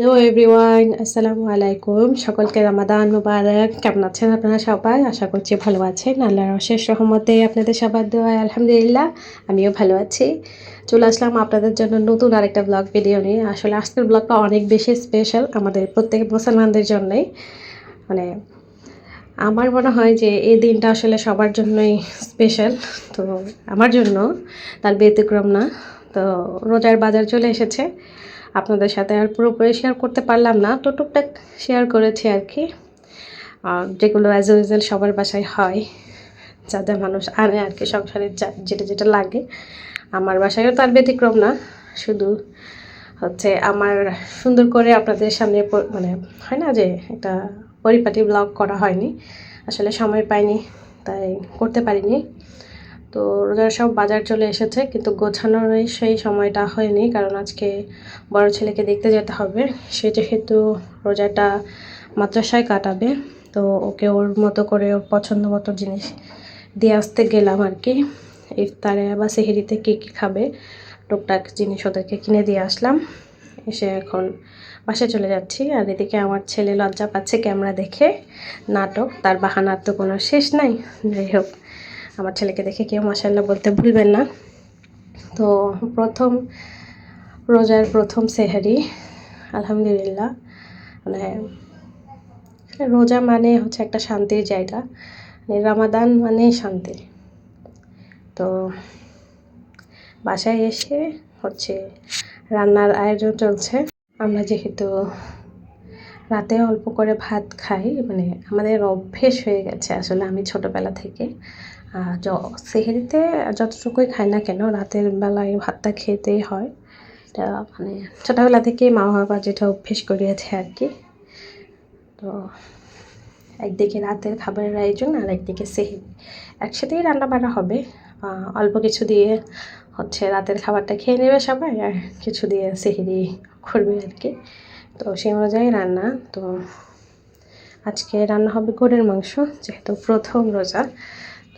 Hello everyone আসসালামু আলাইকুম সকলকে রামাদান মুবারক। কেমন আছেন আপনারা সবাই? আশা করছি ভালো আছেন। আল্লাহর অশেষ রহমতে আপনাদের সবার দোয়ায় আলহামদুলিল্লাহ, আমিও ভালো আছি। চলে আসলাম আপনাদের জন্য নতুন আরেকটা ব্লগ ভিডিও নিয়ে। আসলে আজকের ব্লগটা অনেক বেশি স্পেশাল আমাদের প্রত্যেক মুসলমানদের জন্যই। মানে আমার মনে হয় যে এই দিনটা আসলে সবার জন্যই স্পেশাল তো আমার জন্য, তার ব্যতিক্রম না। তো রোজার বাজার চলে এসেছে। আপনাদের সাথে আর পুরোপুরি শেয়ার করতে পারলাম না। তো টুকটাক শেয়ার করেছি আর কি। যেগুলো অ্যাজ ইউজুয়াল সবার বাসায় হয় যা যা মানুষ আনে আর কি সংসারে যেটা যেটা লাগে। আমার বাসায়ও তার ব্যতিক্রম না। শুধু হচ্ছে আমার সুন্দর করে আপনাদের সামনে মানে হয় না যে একটা পরিপাটি ব্লগ করা হয়নি। আসলে সময় পাইনি, তাই করতে পারিনি। তো রোজার সব বাজার চলে এসেছে, কিন্তু গোছানোর সেই সময়টা হয়নি, কারণ আজকে বড় ছেলেকে দেখতে যেতে হবে। সে যেহেতু রোজাটা মাদ্রাসায় কাটাবে, তো ওকে ওর মতো করে ওর পছন্দ মতো জিনিস দিয়ে আসতে গেলাম আর কি। ইফতারে বা সেহেরিতে কী কী খাবে, টুকটাক জিনিস ওদেরকে কিনে দিয়ে আসলাম। এসে এখন বাসায় চলে যাচ্ছি, আর এদিকে আমার ছেলে লজ্জা পাচ্ছে ক্যামেরা দেখে। নাটক, তার বাহানার তো কোনো শেষ নাই। যাই হোক আমার ছেলেকে দেখে কেউ মাসাল্লাহ বলতে ভুলবেন না। তো প্রথম রোজার প্রথম সেহারি, আলহামদুলিল্লাহ। মানে রোজা মানে হচ্ছে একটা শান্তির জায়গা। মানে রামাদান মানে শান্তি। তো বাসায় এসে হচ্ছে রান্নার আয়োজন চলছে। আমরা যেহেতু রাতে অল্প করে ভাত খাই মানে আমাদের অভ্যেস হয়ে গেছে আসলে আমি ছোটোবেলা থেকে। সেহেরিতে যতটুকুই খাই না কেন, রাতের বেলায় ভাতটা খেতেই হয়। এটা মানে ছোটোবেলা থেকেই মা বাবা যেটা অভ্যেস করিয়েছে আর কি। তো একদিকে রাতের খাবারের আয়োজন আর একদিকে সেহেরি। একসাথেই রান্না বান্না হবে। অল্প কিছু দিয়ে হচ্ছে রাতের খাবারটা খেয়ে নেবে সবাই আর কিছু দিয়ে সেহেরি করবে আর কি। তো সেই অনুযায়ী রান্না। তো আজকে রান্না হবে গরুর মাংস, যেহেতু প্রথম রোজা।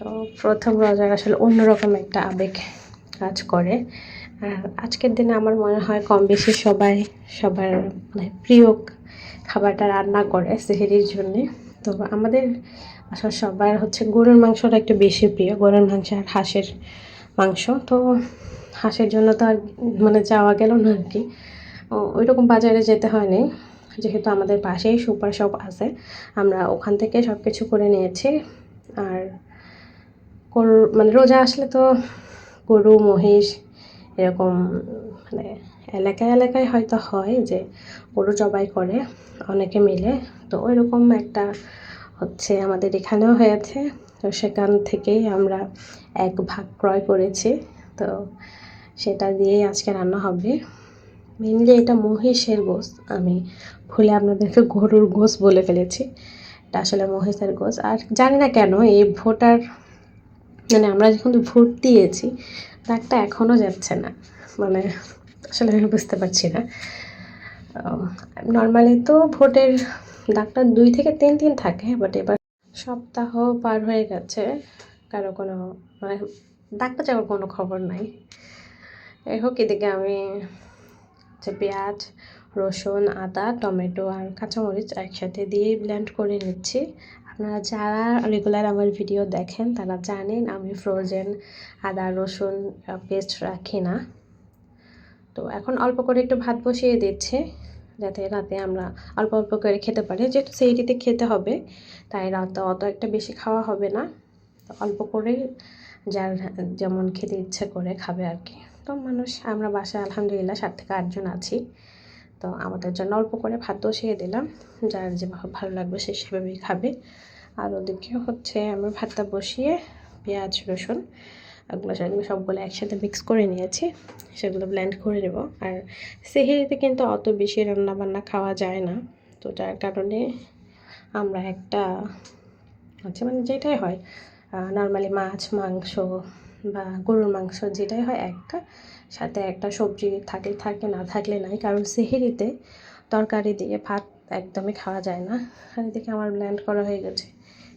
তো প্রথম রোজার আসলে অন্যরকম একটা আবেগ কাজ করে। আর আজকের দিনে আমার মনে হয় কম বেশি সবাই, সবার মানে প্রিয় খাবারটা রান্না করে সেহেরির জন্যে। তো আমাদের আসলে সবার হচ্ছে গরুর মাংসটা একটু বেশি প্রিয়, গরুর মাংস আর হাঁসের মাংস। তো হাঁসের জন্য তো আর মানে যাওয়া গেল না আর কি। ওই রকম বাজারে যেতে হয়নি। যেহেতু আমাদের পাশেই সুপার শপ আছে, আমরা ওখান থেকে সব কিছু করে নিয়েছি। আর গরু মানে রোজা আসলে তো গরু, মহিষ এরকম মানে এলাকায় এলাকায় হয়তো হয় যে গরু জবাই করে অনেকে মিলে। তো ওই রকম একটা হচ্ছে আমাদের এখানেও হয়েছে। তো সেখান থেকেই আমরা এক ভাগ ক্রয় করেছি। তো সেটা দিয়েই আজকে রান্না হবে। মেনলি এটা মহিষের গোস আমি ভুলে আপনাদেরকে গরুর গোস বলে ফেলেছি। এটা আসলে মহিষের গোস আর জানি না কেন এই ভোটার মানে আমরা যখন ভোট দিয়েছি দাগটা এখনও যাচ্ছে না। মানে আসলে আমি বুঝতে পারছি না। নর্মালি তো ভোটের দাগটা দুই থেকে তিন দিন থাকে বাট এবার সপ্তাহ পার হয়ে গেছে, কারও কোনো মানে দাগটা যাওয়ার কোনো খবর নাই। এই হোক, এদিকে আমি হচ্ছে পেঁয়াজ রসুন, আদা, টমেটো আর কাঁচামরিচ একসাথে দিয়ে ব্লেন্ড করে নিচ্ছি। আপনারা যারা রেগুলার আমার ভিডিও দেখেন, তারা জানেন আমি ফ্রোজেন আদা, রসুন পেস্ট রাখি না। তো এখন অল্প করে একটু ভাত বসিয়ে দিচ্ছে, যাতে রাতে আমরা অল্প অল্প করে খেতে পারি। যেহেতু সেইটিতে খেতে হবে, তাই রাতে অত একটা বেশি খাওয়া হবে না। তো অল্প করে যার যেমন খেতে ইচ্ছে করে খাবে আর কি। তো মানুষ, আমরা বাসায় আলহামদুলিল্লাহ সাত থেকে আটজন আছি। তো আমাদের জন্য অল্প করে ভাত বসিয়ে দিলাম। যার যেভাবে ভালো লাগবে সে সেভাবেই খাবে। আর ওদিকে হচ্ছে আমরা ভাতটা বসিয়ে পেঁয়াজ, রসুন ওগুলো সেগুলো সবগুলো একসাথে মিক্স করে নিয়েছি। সেগুলো ব্লেন্ড করে নেব। আর সেহেরিতে কিন্তু অত বেশি রান্না বান্না খাওয়া যায় না। তো যার কারণে আমরা একটা হচ্ছে মানে যেটাই হয় নর্মালি মাছ, মাংস বা গরুর মাংস যেটাই হয়, একটা সাথে একটা সবজি থাকলে থাকে না, থাকলে নাই। কারণ সেহেরিতে তরকারি দিয়ে ভাত একদমই খাওয়া যায় না। আর এদিকে আমার ব্ল্যান্ড করা হয়ে গেছে।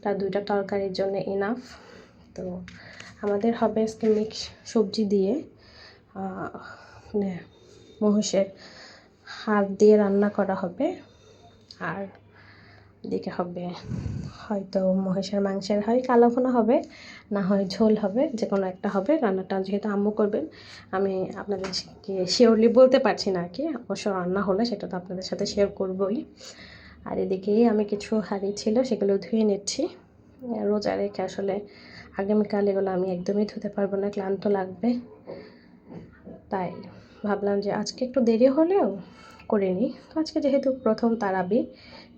তা দুইটা তরকারির জন্য ইনাফ তো আমাদের হবে আজকে মিক্স সবজি দিয়ে মানে মহিষের হাত দিয়ে রান্না করা হবে। আর এদিকে হবে। হয়তো মহিষের মাংসের হয়, কালো ভুনা হবে, না হয় ঝোল হবে, যে কোনো একটা হবে। রান্নাটা যেহেতু আম্মু করবেন, আমি আপনাদেরকে শিওরলি বলতে পারছি না আর কি অবশ্য রান্না হলে সেটা তো আপনাদের সাথে শেয়ার করবই। আর এদিকে আমি কিছু হাড়ি ছিল, সেগুলো ধুয়ে নিচ্ছি। রোজা রেখে আসলে আগামীকাল এগুলো আমি একদমই ধুতে পারব না, ক্লান্ত লাগবে। তাই ভাবলাম যে আজকে একটু দেরি হলেও করে নিই। আজকে যেহেতু প্রথম তারাবি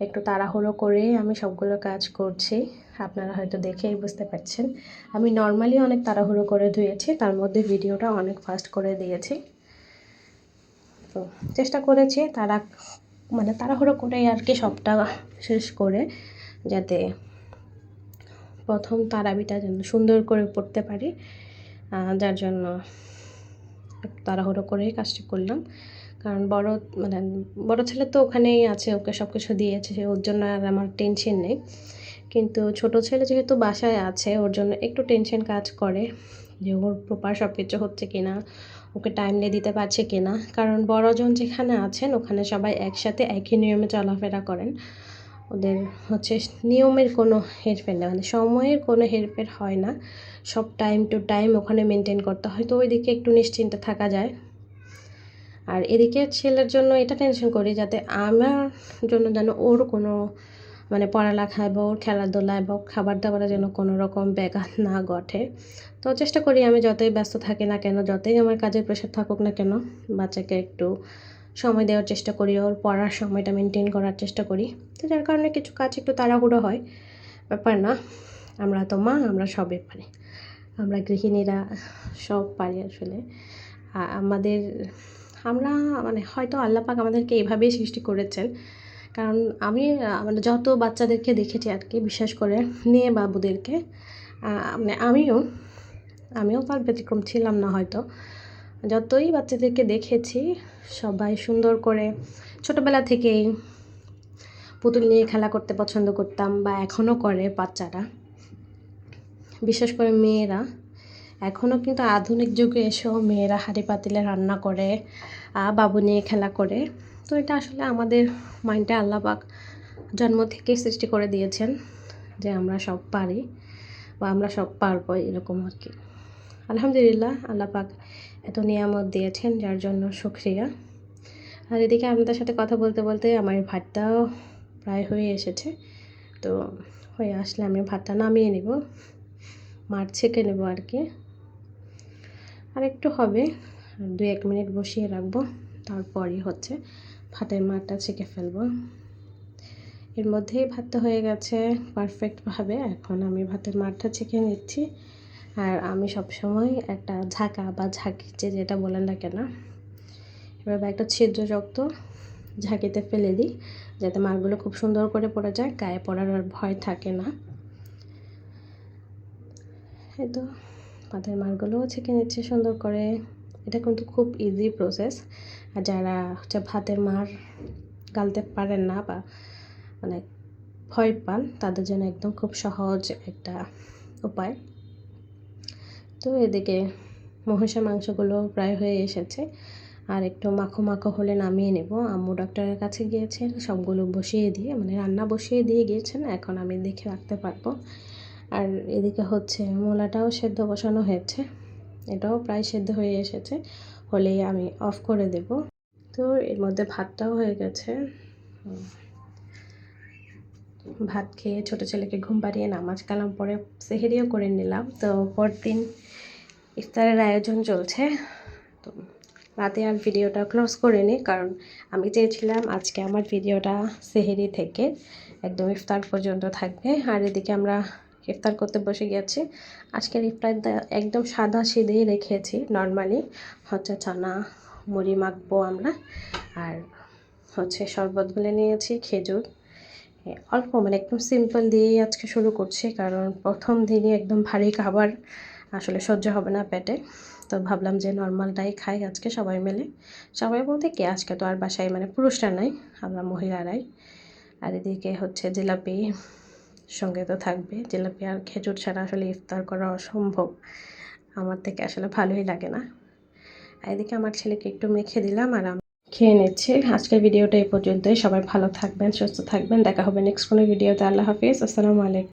একটু তাড়াহুড়ো করে আমি সবগুলো কাজ করছি। আপনারা হয়তো দেখেই বুঝতে পারছেন। আমি নর্মালি অনেক তাড়াহুড়ো করে ধুয়েছি, তার মধ্যে ভিডিওটা অনেক ফাস্ট করে দিয়েছি। তো চেষ্টা করেছি তারা মানে তাড়াহুড়ো করে আর কি সবটা শেষ করে, যাতে প্রথম তারাবিটা যেন সুন্দর করে পড়তে পারি। যার জন্য তাড়াহুড়ো করেই কাজটি করলাম। কারণ বড় মানে বড় ছেলে তো ওখানেই আছে, ওকে সব কিছু দিয়েছে, ওর জন্য আর আমার টেনশন নেই। কিন্তু ছোট ছেলে যেহেতু বাসায় আছে, ওর জন্য একটু টেনশন কাজ করে যে ওর প্রপার সব কিছু হচ্ছে কি না ওকে টাইমলি দিতে পারছে কি না কারণ বড়জন যেখানে আছেন, ওখানে সবাই একসাথে একই নিয়মে চলাফেরা করেন। ওদের হচ্ছে নিয়মের কোনো হেরফের নেই মানে সময়ের কোনো হেরফের হয় না। সব টাইম টু টাইম ওখানে মেনটেন করতে হয়। তো ওই দিকে একটু নিশ্চিন্তে থাকা যায়। আর এদিকে ছেলের জন্য এটা টেনশন করি যাতে আমার জন্য যেন ওর কোনো মানে পড়ালেখায় বা ওর খেলাধুলায় বা খাবার দাবারে যেন কোনো রকম ব্যাঘাত না ঘটে। তো চেষ্টা করি আমি যতই ব্যস্ত থাকি না কেন, যতই আমার কাজের প্রেশার থাকুক না কেন, বাচ্চাকে একটু সময় দেওয়ার চেষ্টা করি, ওর পড়ার সময়টা মেনটেন করার চেষ্টা করি। তো যার কারণে কিছু কাজ একটু তাড়াহুড়ো হয়, ব্যাপার না। আমরা তো মা, আমরা সবই পারি। আমরা গৃহিণীরা সব পারি আসলে। আমাদের আমরা মানে হয়তো আল্লাপাক আমাদেরকে এভাবেই সৃষ্টি করেছেন। কারণ আমি মানে যত বাচ্চাদেরকে দেখেছি আর কি বিশেষ করে মেয়ে বাবুদেরকে মানে আমিও আমিও তার ব্যতিক্রম ছিলাম না হয়তো। যতই বাচ্চাদেরকে দেখেছি, সবাই সুন্দর করে ছোটোবেলা থেকেই পুতুল নিয়ে খেলা করতে পছন্দ করতাম বা এখনও করে বাচ্চারা। বিশেষ করে মেয়েরা। এখনও কিন্তু আধুনিক যুগে এসেও মেয়েরা হাঁড়ি পাতিলে রান্না করে বাবু নিয়ে খেলা করে। তো এটা আসলে আমাদের মাইন্ডে আল্লাপাক জন্ম থেকেই সৃষ্টি করে দিয়েছেন যে আমরা সব পারি বা আমরা সব পারব এরকম আর কি। আলহামদুলিল্লাহ আল্লাপাক এত নিয়ামত দিয়েছেন, যার জন্য সুক্রিয়া আর এদিকে আপনাদের সাথে কথা বলতে বলতে আমার ভাতটাও প্রায় হয়ে এসেছে। তো হয়ে আসলে আমি ভাতটা নামিয়ে নিব, মার ছেঁকে নেব আর কি। আর একটু হবে। দু এক মিনিট বসিয়ে রাখব। তারপরই হচ্ছে ভাতের মারটা ছেঁকে ফেলব। এর মধ্যেই ভাতটা হয়ে গেছে পারফেক্টভাবে এখন আমি ভাতের মারটা ছেঁকে নিচ্ছি। আর আমি সবসময় একটা ঝাঁকা বা ঝাঁকিচে যেটা বলেন না কেন এবার একটা ছিদ্র রক্ত ঝাঁকিতে ফেলে দিই যাতে মারগুলো খুব সুন্দর করে পড়ে যায়। গায়ে পড়ার আর ভয় থাকে না। এই তো। পাতের মারগুলোও ছেঁকে নিচ্ছে সুন্দর করে। এটা কিন্তু খুব ইজি প্রসেস আর যারা হচ্ছে ভাতের মার গালতে পারেন না বা মানে ভয় পান, তাদের জন্য একদম খুব সহজ একটা উপায়। তো এদিকে মহিষের মাংসগুলো প্রায় হয়ে এসেছে। আর একটু মাখো মাখো হলে নামিয়ে নেব। আম্মু ডক্টরের কাছে গিয়েছেন, সবগুলো বসিয়ে দিয়ে মানে রান্না বসিয়ে দিয়ে গিয়েছেন, এখন আমি দেখে রাখতে পারব। আর এদিকে হচ্ছে মূলাটাও সেদ্ধ বসানো হয়েছে। এটাও প্রায় সেদ্ধ হয়ে এসেছে। হলেই আমি অফ করে দেব। তো এর মধ্যে ভাতটাও হয়ে গেছে। ভাত খেয়ে ছোটো ছেলেকে ঘুম পাড়িয়ে নামাজ কালাম পরে সেহেরিও করে নিলাম। তো পরদিন ইফতারের আয়োজন চলছে। তো রাতে আর ভিডিওটা ক্লোজ করে নিই কারণ আমি চেয়েছিলাম আজকে আমার ভিডিওটা সেহেরি থেকে একদম ইফতার পর্যন্ত থাকবে। আর এদিকে আমরা ইফতার করতে বসে গেছি। আজকের ইফতারটা একদম সাদা সিধেই রেখেছি নর্মালি হচ্ছে চানা, মুড়ি মাখবো আমরা, আর হচ্ছে শরবত গুলে নিয়েছি, খেজুর। অল্প মানে একদম সিম্পল দিয়েই আজকে শুরু করছি, কারণ প্রথম দিনই একদম ভারী খাবার আসলে সহ্য হবে না পেটে। তো ভাবলাম যে নর্মালটাই খাই আজকে সবাই মিলে। সবাই বলতে কি, আজকে তো আর বাসায় মানে পুরুষরা নাই, আমরা মহিলারাই। আর এদিকে হচ্ছে জিলাপি সঙ্গে তো থাকবে। জিলাপি আর খেজুর ছাড়া আসলে ইফতার করা অসম্ভব। আমার থেকে আসলে ভালোই লাগে না। এদিকে আমার ছেলেকে একটু মেখে দিলাম আর আমি খেয়ে নিচ্ছি। আজকের ভিডিওটা এই পর্যন্তই। সবাই ভালো থাকবেন, সুস্থ থাকবেন। দেখা হবে নেক্সট কোনো ভিডিওতে। আল্লাহ হাফিজ। আসসালামু আলাইকুম।